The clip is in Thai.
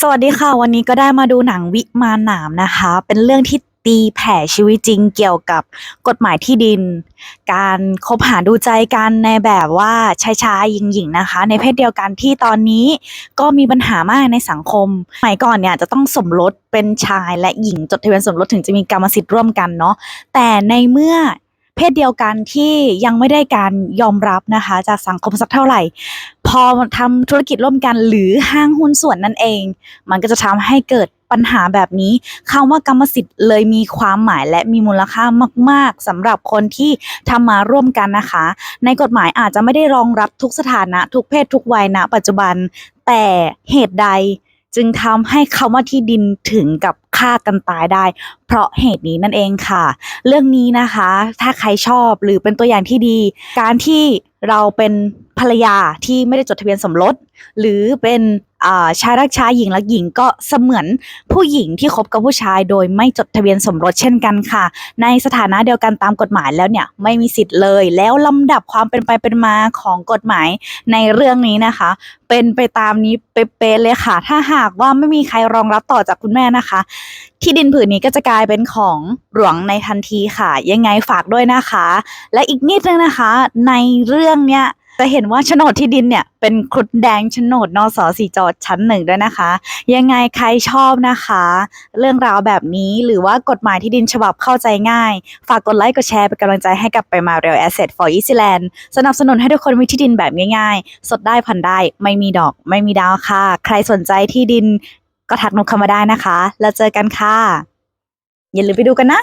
สวัสดีค่ะ วันนี้ก็ได้มาดูหนังวิมานหนามนะคะ เป็นเรื่องที่ตีแผ่ชีวิตจริงเกี่ยวกับกฎหมายที่ดิน การคบหาดูใจกันในแบบว่าชายชายหญิงหญิงนะคะ ในเพศเดียวกันที่ตอนนี้ก็มีปัญหามากในสังคมสมัยก่อนเนี่ยจะต้องสมรสเป็นชายและหญิงจดทะเบียนสมรสถึงจะมีกรรมสิทธิ์ร่วมกันเนาะแต่ในเมื่อ เพศเดียวกันที่ยังไม่ได้การยอมรับนะคะ จากสังคมสักเท่าไหร่ พอทำธุรกิจร่วมกันหรือห้างหุ้นส่วนนั่นเอง มันก็จะทำให้เกิดปัญหาแบบนี้คำว่ากรรมสิทธิ์เลยมีความหมายและมีมูลค่ามาก ๆสำหรับคนที่ทำมาร่วมกันนะคะ ในกฎหมายอาจจะไม่ได้รองรับทุกสถานะ ทุกเพศทุกวัยณปัจจุบัน แต่เหตุใดจึงทำให้คำว่าที่ดินถึงกับ ฆ่ากันตายได้ เพราะเหตุนี้นั่นเองค่ะ เรื่องนี้นะคะ ถ้าใครชอบหรือเป็นตัวอย่างที่ดี การที่เราเป็นภรรยาที่ไม่ได้จดทะเบียนสมรส หรือเป็นชายรักชายหญิงรักหญิงก็เสมือนผู้หญิงที่คบกับผู้ชาย โดยไม่จดทะเบียนสมรสเช่นกันค่ะ ในสถานะเดียวกันตามกฎหมายแล้วเนี่ยไม่มีสิทธิ์เลย แล้วลำดับความเป็นไปเป็นมาของกฎหมายในเรื่องนี้นะคะ เป็นไปตามนี้เป๊ะเลยค่ะ ถ้าหากว่าไม่มีใครรองรับต่อจากคุณแม่นะคะ ที่ดินผืนนี้ก็จะกลายเป็นของหลวงในทันทีค่ะ ยังไงฝากด้วยนะคะ และอีกนิดนึงนะคะ ในเรื่องเนี้ย จะเห็นว่าโฉนดที่ดินเนี่ยเป็นครุฑแดงโฉนดนสสีจอดชั้นหนึ่งด้วยนะคะ ยังไงใครชอบนะคะ เรื่องราวแบบนี้หรือว่ากฎหมายที่ดินฉบับเข้าใจง่าย ฝากกดไลค์กดแชร์เป็นกำลังใจให้กับไปมาเรียลแอสเซท for Easyland สนับสนุนให้ทุกคนมีที่ดินแบบง่ายๆ สดได้ผ่อนได้ไม่มีดอกไม่มีดาวค่ะ ใครสนใจที่ดินก็ทักนุกเข้ามาได้นะคะ แล้วเจอกันค่ะอย่าลืมไปดูกันนะ